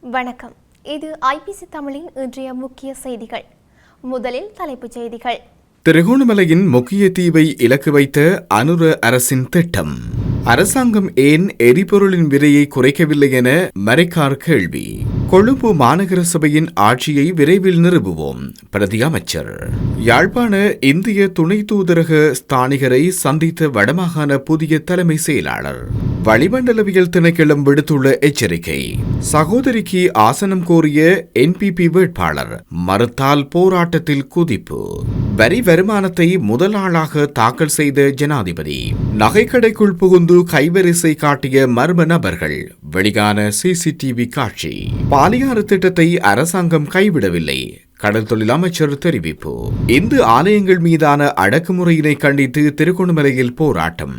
வணக்கம். இது ஐபிசி தமிழின் இன்றைய முக்கிய செய்திகள். முதலில் தலைப்புச் செய்திகள். திருகோணமலையின் முக்கிய தீவை இலக்கு வைத்த அனுர அரசின் திட்டம். அரசாங்கம் ஏன் எரிபொருளின் விலையை குறைக்கவில்லை என மறைக்கார் கேள்வி. கொழும்பு மாநகர சபையின் ஆட்சியை விரைவில் நிறுவுவோம் பிரதி அமைச்சர். யாழ்ப்பாண இந்திய துணை தூதரக ஸ்தானிகரை சந்தித்த வடமாகாண புதிய தலைமை செயலாளர். வளிமண்டலவியல் திணைக்களம் விடுத்துள்ள எச்சரிக்கை. சகோதரிக்கு ஆசனம் கோரிய என்பிபி வேட்பாளர் மறுத்தால் போராட்டத்தில் குதிப்பு. வரி வருமானத்தை முதல் ஆளாக தாக்கல் செய்த ஜனாதிபதி. நகைக்கடைக்குள் புகுந்து கைவரிசை காட்டிய மர்ம நபர்கள். வெளியான சிசிடிவி காட்சி. பாலியாறு திட்டத்தை அரசாங்கம் கைவிடவில்லை. கடல் தொழில் அமைச்சர் தெரிவிப்பு. இந்து ஆலயங்கள் மீதான அடக்குமுறையினை கண்டித்து திருகோணமலையில் போராட்டம்.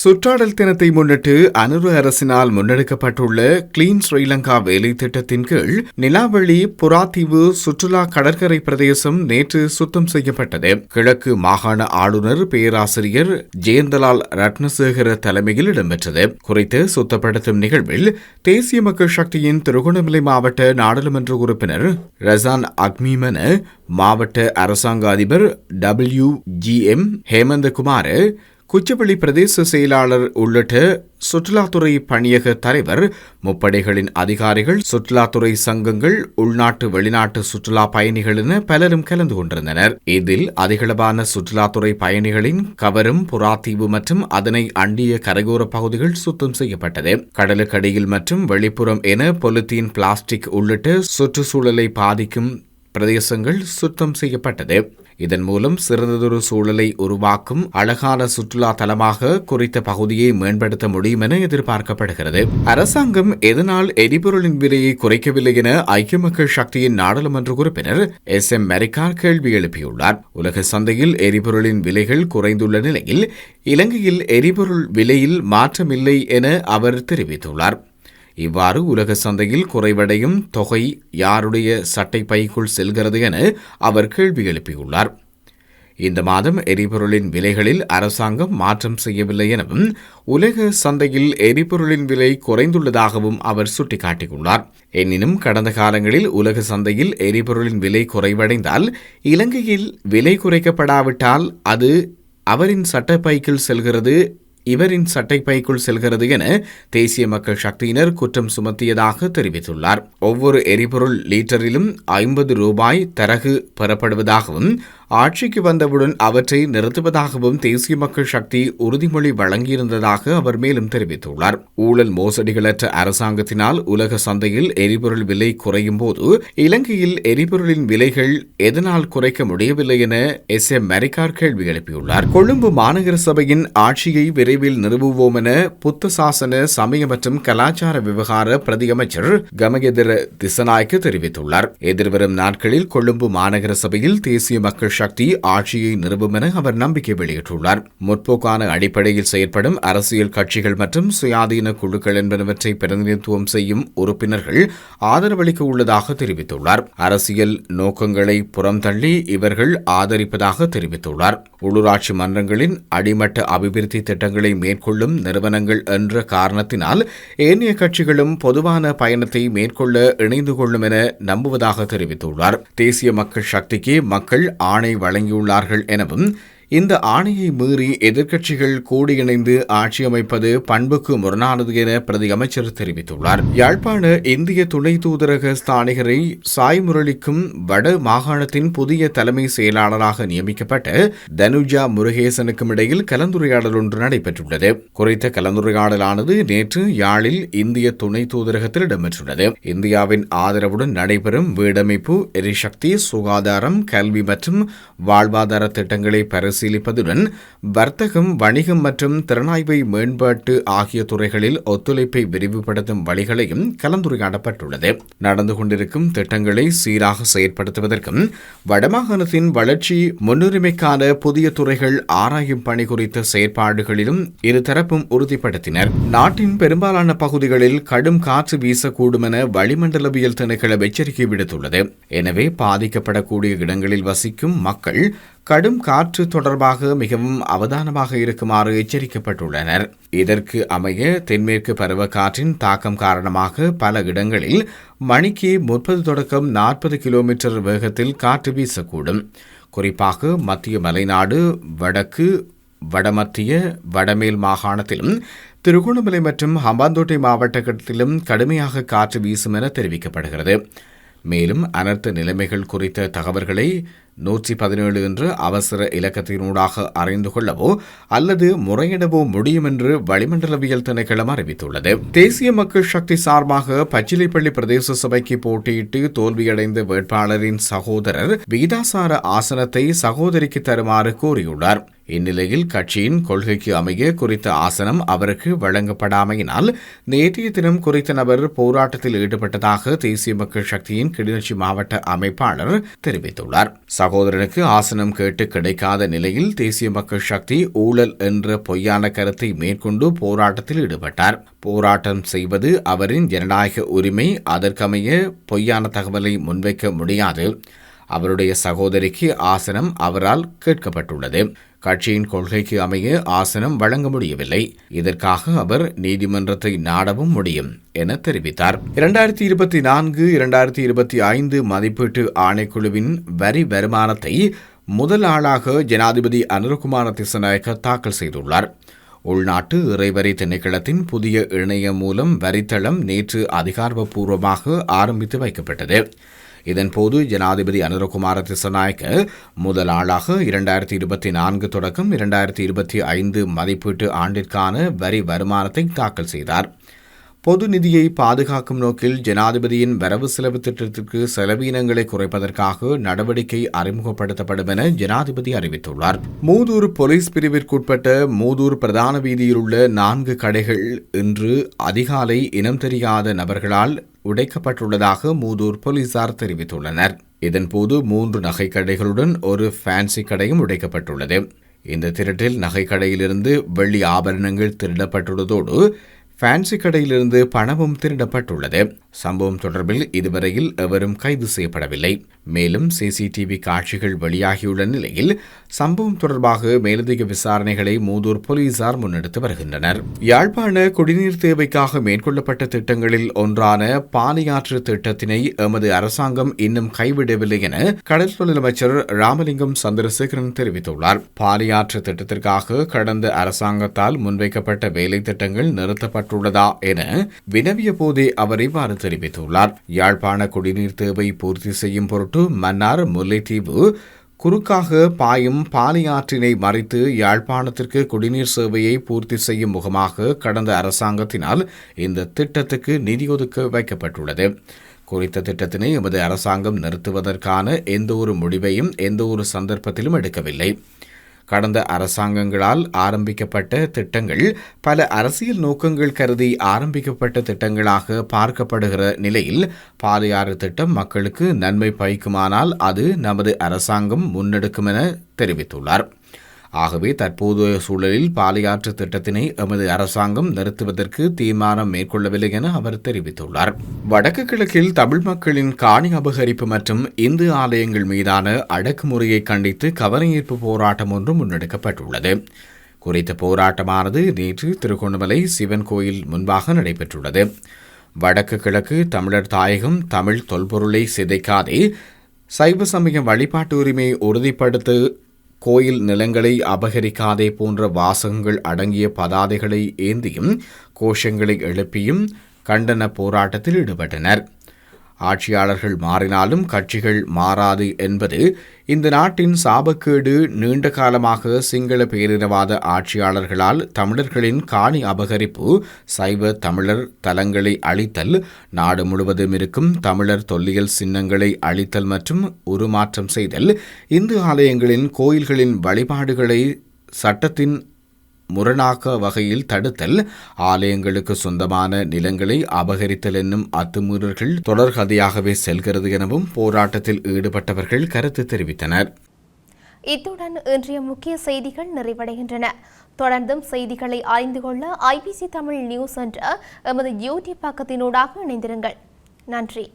சுற்றாடல் தினத்தை முன்னிட்டு அனுரு அரசினால் முன்னெடுக்கப்பட்டுள்ள கிளீன் ஸ்ரீலங்கா வேலை திட்டத்தின் கீழ் நிலாவளி புறாத்தீவு சுற்றுலா கடற்கரை பிரதேசம் நேற்று சுத்தம் செய்யப்பட்டது. கிழக்கு மாகாண ஆளுநர் பேராசிரியர் ஜெயந்தலால் ரத்னசேகர தலைமையில் இடம்பெற்றது. குறித்து சுத்தப்படுத்தும் நிகழ்வில் தேசிய மக்கள் சக்தியின் திருகோணமலை மாவட்ட நாடாளுமன்ற உறுப்பினர் ரசான் அக்மீமன மாவட்ட அரசாங்க அதிபர் W G M Hemanthakumar Kuchchaveli பிரதேச செயலாளர் உள்ளிட்ட சுற்றுலாத்துறை பணியக தலைவர் முப்படைகளின் அதிகாரிகள் சுற்றுலாத்துறை சங்கங்கள் உள்நாட்டு வெளிநாட்டு சுற்றுலா பயணிகள் என பலரும் கலந்து கொண்டிருந்தனர். இதில் அதிகளவான சுற்றுலாத்துறை பயணிகளின் கவரும் புறாத்தீவு மற்றும் அதனை அண்டிய கரையோர பகுதிகள் சுத்தம் செய்யப்பட்டது. கடலுக்கடியில் மற்றும் வெளிப்புறம் என பொலித்தீன் பிளாஸ்டிக் உள்ளிட்ட சுற்றுச்சூழலை பாதிக்கும் பிரதேசங்கள் சுத்தம் செய்யப்பட்டது. இதன் மூலம் சிறந்ததொரு சூழலை உருவாக்கும் அழகான சுற்றுலா தலமாக குறித்த பகுதியை மேம்படுத்த முடியும் என எதிர்பார்க்கப்படுகிறது. அரசாங்கம் எதனால் எரிபொருளின் விலையை குறைக்கவில்லை என ஐக்கிய மக்கள் சக்தியின் நாடாளுமன்ற உறுப்பினர் எஸ் எம் மெரிக்கார் கேள்வி எழுப்பியுள்ளார். உலக சந்தையில் எரிபொருளின் விலைகள் குறைந்துள்ள நிலையில் இலங்கையில் எரிபொருள் விலையில் மாற்றமில்லை என அவர் தெரிவித்துள்ளார். இவ்வாறு உலக சந்தையில் குறைவடையும் தொகை யாருடைய சட்டை பைக்குள் செல்கிறது என அவர் கேள்வி எழுப்பியுள்ளார். இந்த மாதம் எரிபொருளின் விலைகளில் அரசாங்கம் மாற்றம் செய்யவில்லை எனவும் உலக சந்தையில் எரிபொருளின் விலை குறைந்துள்ளதாகவும் அவர் சுட்டிக்காட்டியுள்ளார். எனினும் கடந்த காலங்களில் உலக சந்தையில் எரிபொருளின் விலை குறைவடைந்தால் இலங்கையில் விலை குறைக்கப்படாவிட்டால் அது அவரின் சட்டப்பைக்குள் செல்கிறது இவரின் சட்டைப்பைக்குள் செல்கிறது என தேசிய மக்கள் சக்தியினர் குற்றம் சுமத்தியதாக தெரிவித்துள்ளார். ஒவ்வொரு எரிபொருள் லீட்டரிலும் ஐம்பது ரூபாய் தரகு பெறப்படுவதாகவும் ஆட்சிக்கு வந்தவுடன் அவற்றை நிறுத்துவதாகவும் தேசிய மக்கள் சக்தி உறுதிமொழி வழங்கியிருந்ததாக அவர் மேலும் தெரிவித்துள்ளார். ஊழல் மோசடிகளற்ற அரசாங்கத்தினால் உலக சந்தையில் எரிபொருள் விலை குறையும் போது இலங்கையில் எரிபொருளின் விலைகள் எதனால் குறைக்க முடியவில்லை என எஸ் எம் மெரிக்கார் கேள்வி எழுப்பியுள்ளார். கொழும்பு மாநகர சபையின் ஆட்சியை விரைவில் நிறுவுவோம் என புத்த சாசன சமய மற்றும் கலாச்சார விவகார பிரதியமைச்சர் கமகெதிர திசநாயக்கு தெரிவித்துள்ளார். எதிர்வரும் நாட்களில் கொழும்பு மாநகர சபையில் தேசிய மக்கள் சக்தி ஆட்சியை நிறுவும் என அவர் நம்பிக்கை வெளியிட்டுள்ளார். முற்போக்கான அடிப்படையில் செயற்படும் அரசியல் கட்சிகள் மற்றும் சுயாதீன குழுக்கள் என்பனவற்றை பிரதிநிதித்துவம் செய்யும் உறுப்பினர்கள் ஆதரவளிக்க உள்ளதாக தெரிவித்துள்ளார். அரசியல் நோக்கங்களை புறம் தள்ளி இவர்கள் ஆதரிப்பதாக தெரிவித்துள்ளார். உள்ளூராட்சி மன்றங்களின் அடிமட்ட அபிவிருத்தி திட்டங்களை மேற்கொள்ளும் நிறுவனங்கள் என்ற காரணத்தினால் ஏனைய கட்சிகளும் பொதுவான பயணத்தை மேற்கொள்ள இணைந்து கொள்ளும் என நம்புவதாக தெரிவித்துள்ளார். தேசிய மக்கள் சக்திக்கு மக்கள் ஆணை வழங்கியுள்ளார்கள் எனவும் இந்த ஆணையை மீறி எதிர்க்கட்சிகள் கூடியிணைந்து ஆட்சி அமைப்பது பண்புக்கு முரணானது என பிரதி அமைச்சர் தெரிவித்துள்ளார். யாழ்ப்பாண இந்திய துணை தூதரக ஸ்தானிகரை சாய் முரளிக்கும் வட மாகாணத்தின் புதிய தலைமை செயலாளராக நியமிக்கப்பட்ட தனுஜா முருகேசனுக்கும் இடையில் கலந்துரையாடல் ஒன்று நடைபெற்றுள்ளது. குறித்த கலந்துரையாடலானது நேற்று யாழில் இந்திய துணை தூதரகத்தில் இடம்பெற்றுள்ளது. இந்தியாவின் ஆதரவுடன் நடைபெறும் வீடமைப்பு எரிசக்தி சுகாதாரம் கல்வி மற்றும் வாழ்வாதார திட்டங்களை பரிசு பரிசீலிப்பதுடன் வர்த்தகம் வணிகம் மற்றும் திறனாய்வை மேம்பாட்டு ஆகிய துறைகளில் ஒத்துழைப்பை விரிவுபடுத்தும் வழிகளையும் கலந்துரையாடப்பட்டுள்ளது. நடந்து கொண்டிருக்கும் திட்டங்களை சீராக செயற்படுத்துவதற்கும் வடமாகாணத்தின் வளர்ச்சி முன்னுரிமைக்கான புதிய துறைகள் ஆராயும் பணி குறித்த செயற்பாடுகளிலும் இருதரப்பும் உறுதிப்படுத்தினர். நாட்டின் பெரும்பாலான பகுதிகளில் கடும் காற்று வீசக்கூடும் என வளிமண்டலவியல் திணைக்களம் எச்சரிக்கை விடுத்துள்ளது. எனவே பாதிக்கப்படக்கூடிய இடங்களில் வசிக்கும் மக்கள் கடும் காற்று தொடர்பாக மிகவும் அவதானமாக இருக்குமாறு எச்சரிக்கப்பட்டுள்ளனர். இதற்கு அமைய தென்மேற்கு பருவக்காற்றின் தாக்கம் காரணமாக பல இடங்களில் மணிக்கு முப்பது தொடக்கம் நாற்பது கிலோமீட்டர் வேகத்தில் காற்று வீசக்கூடும். குறிப்பாக மத்திய மலைநாடு வடக்கு வடமத்திய வடமேல் மாகாணத்திலும் திருகோணமலை மற்றும் ஹம்பாந்தோட்டை மாவட்டத்திலும் கடுமையாக காற்று வீசும் என தெரிவிக்கப்படுகிறது. மேலும் அனர்த்த நிலைமைகள் குறித்த தகவல்களை நூற்றி பதினேழு என்ற அவசர இலக்கத்தினூடாக அறிந்து கொள்ளவோ அல்லது முறையிடவோ முடியும் என்று வளிமண்டலவியல் திணைக்களம் அறிவித்துள்ளது. தேசிய மக்கள் சக்தி சார்பாக பச்சிலைப்பள்ளி பிரதேச சபைக்கு போட்டியிட்டு தோல்வியடைந்த வேட்பாளரின் சகோதரர் விகிதாசார ஆசனத்தை சகோதரிக்கு தருமாறு கூறியுள்ளார். இந்நிலையில் கட்சியின் கொள்கைக்கு அமைய குறித்த ஆசனம் அவருக்கு வழங்கப்படாமையினால் நேற்றைய தினம் குறித்த நபர் போராட்டத்தில் ஈடுபட்டதாக தேசிய மக்கள் சக்தியின் கிளிநொச்சி மாவட்ட அமைப்பாளர் தெரிவித்துள்ளார். சகோதரனுக்கு ஆசனம் கேட்டு கிடைக்காத நிலையில் தேசிய மக்கள் சக்தி ஊழல் என்ற பொய்யான கருத்தை மேற்கொண்டு போராட்டத்தில் ஈடுபட்டார். போராட்டம் செய்வது அவரின் ஜனநாயக உரிமை. அதற்கமைய பொய்யான தகவலை முன்வைக்க முடியாது. அவருடைய சகோதரிக்கு ஆசனம் அவரால் கேட்கப்பட்டுள்ளது. கட்சியின் கொள்கைக்கு அமைய ஆசனம் வழங்க முடியவில்லை. இதற்காக அவர் நீதிமன்றத்தை நாடவும் முடியும் என தெரிவித்தார். இரண்டாயிரத்தி இருபத்தி நான்கு இரண்டாயிரத்தி இருபத்தி ஐந்து மதிப்பீட்டு ஆணைக்குழுவின் வரி வருமானத்தை முதல் ஆளாக ஜனாதிபதி அனுரகுமார திசநாயக்க தாக்கல் செய்துள்ளார். உள்நாட்டு இறைவரி திணைக்களத்தின் புதிய இணையம் மூலம் வரித்தளம் நேற்று அதிகாரப்பூர்வமாக ஆரம்பித்து வைக்கப்பட்டது. இதன்போது ஜனாதிபதி அனுரகுமார திசநாயக்க முதல் ஆளாக இரண்டாயிரத்தி இருபத்தி நான்கு தொடக்கம் இரண்டாயிரத்தி இருபத்தி ஐந்து மதிப்பீட்டு ஆண்டிற்கான வரி வருமானத்தை தாக்கல் செய்தார். பொது நிதியை பாதுகாக்கும் நோக்கில் ஜனாதிபதியின் வரவு செலவு திட்டத்திற்கு செலவீனங்களை குறைப்பதற்காக நடவடிக்கை அறிமுகப்படுத்தப்படும் என ஜனாதிபதி அறிவித்துள்ளார். மூதூர் போலீஸ் பிரிவிற்குட்பட்ட மூதூர் பிரதான வீதியில் உள்ள நான்கு கடைகள் இன்று அதிகாலை இனம் தெரியாத நபர்களால் உடைக்கப்பட்டுள்ளதாக மூதூர் போலீசார் தெரிவித்துள்ளனர். இதன்போது மூன்று நகைக்கடைகளுடன் ஒரு ஃபேன்சி கடையும் உடைக்கப்பட்டுள்ளது. இந்த திருட்டில் நகைக்கடையிலிருந்து வெள்ளி ஆபரணங்கள் திருடப்பட்டுள்ளதோடு ஃபேன்சி கடையிலிருந்து பணமும் திருடப்பட்டுள்ளது. சம்பவம் தொடர்பில் இதுவரையில் எவரும் கைது செய்யப்படவில்லை. மேலும் சிசிடிவி காட்சிகள் வெளியாகியுள்ள நிலையில் சம்பவம் தொடர்பாக மேலதிக விசாரணைகளை மூதூர் போலீசார் முன்னெடுத்து வருகின்றனர். யாழ்ப்பாண குடிநீர் தேவைக்காக மேற்கொள்ளப்பட்ட திட்டங்களில் ஒன்றான பாலியாற்று திட்டத்தினை எமது அரசாங்கம் இன்னும் கைவிடவில்லை என கடல் அமைச்சர் ராமலிங்கம் சந்திரசேகரன் தெரிவித்துள்ளார். பாலியாற்று திட்டத்திற்காக கடந்த அரசாங்கத்தால் முன்வைக்கப்பட்ட வேலை திட்டங்கள் நிறுத்தப்பட்டுள்ளதா என வினவிய போதே அவர் இவ்வாறு தெரிவித்துள்ளார். யாழ்ப்பாண குடிநீர் தேவை பூர்த்தி செய்யும் பொருட்டு மன்னார் முல்லைத்தீவு குறுக்காக பாயும் பாலியாற்றினை மறைத்து யாழ்ப்பாணத்திற்கு குடிநீர் சேவையை பூர்த்தி செய்யும் முகமாக கடந்த அரசாங்கத்தினால் இந்த திட்டத்துக்கு நிதி ஒதுக்க வைக்கப்பட்டுள்ளது. குறித்த திட்டத்தினை எமது அரசாங்கம் நிறுத்துவதற்கான எந்த ஒரு முடிவையும் எந்த ஒரு சந்தர்ப்பத்திலும் எடுக்கவில்லை. கடந்த அரசாங்கங்களால் ஆரம்பிக்கப்பட்ட திட்டங்கள் பல அரசியல் நோக்கங்கள் கருதி ஆரம்பிக்கப்பட்ட திட்டங்களாக பார்க்கப்படுகிற நிலையில் பாதையாறு திட்டம் மக்களுக்கு நன்மை பயக்குமானால் அது நமது அரசாங்கம் முன்னெடுக்கும் என தெரிவித்துள்ளார். ஆகவே தற்போதைய சூழலில் பாலியாற்று திட்டத்தினை எமது அரசாங்கம் நிறுத்துவதற்கு தீர்மானம் மேற்கொள்ளவில்லை என அவர் தெரிவித்துள்ளார். வடக்கு கிழக்கில் தமிழ் மக்களின் காணி அபகரிப்பு மற்றும் இந்து ஆலயங்கள் மீதான அடக்குமுறையை கண்டித்து கவனஈர்ப்பு போராட்டம் ஒன்று முன்னெடுக்கப்பட்டுள்ளது. குறித்த போராட்டமானது நேற்று திருகோணமலை சிவன் கோயில் முன்பாக நடைபெற்றுள்ளது. வடக்கு கிழக்கு தமிழர் தாயகம் தமிழ் தொல்பொருளை சிதைக்காதே சைவ சமய வழிபாட்டு உரிமையை உறுதிப்படுத்த கோயில் நிலங்களை அபகரிக்காதே போன்ற வாசகங்கள் அடங்கிய பதாதைகளை ஏந்தியும் கோஷங்களை எழுப்பியும் கண்டன போராட்டத்தில் ஈடுபட்டனர். ஆட்சியாளர்கள் மாறினாலும் கட்சிகள் மாறாது என்பது இந்த நாட்டின் சாபக்கேடு. நீண்ட காலமாக சிங்கள பேரினவாத ஆட்சியாளர்களால் தமிழர்களின் காணி அபகரிப்பு சைவ தமிழர் தலங்களை அழித்தல் நாடு முழுவதும் இருக்கும் தமிழர் தொல்லியல் சின்னங்களை அழித்தல் மற்றும் உருமாற்றம் செய்தல் இந்து ஆலயங்களின் கோயில்களின் வழிபாடுகளை சட்டத்தின் முரணாக்க வகையில் தடுத்தல் ஆலயங்களுக்கு சொந்தமான நிலங்களை அபகரித்தல் என்னும் அத்துமீறல்கள் தொடர்கதையாகவே செல்கிறது எனவும் போராட்டத்தில் ஈடுபட்டவர்கள் கருத்து தெரிவித்தனர். இத்துடன் இன்றைய முக்கிய செய்திகள் நிறைவடைகின்றன. தொடர்ந்தும் செய்திகளை அறிந்து கொள்ள ஐபிசி தமிழ் நியூஸ் என்ற எமது யூடியூப் பக்கத்தினூடாக இணைந்திருங்கள். நன்றி.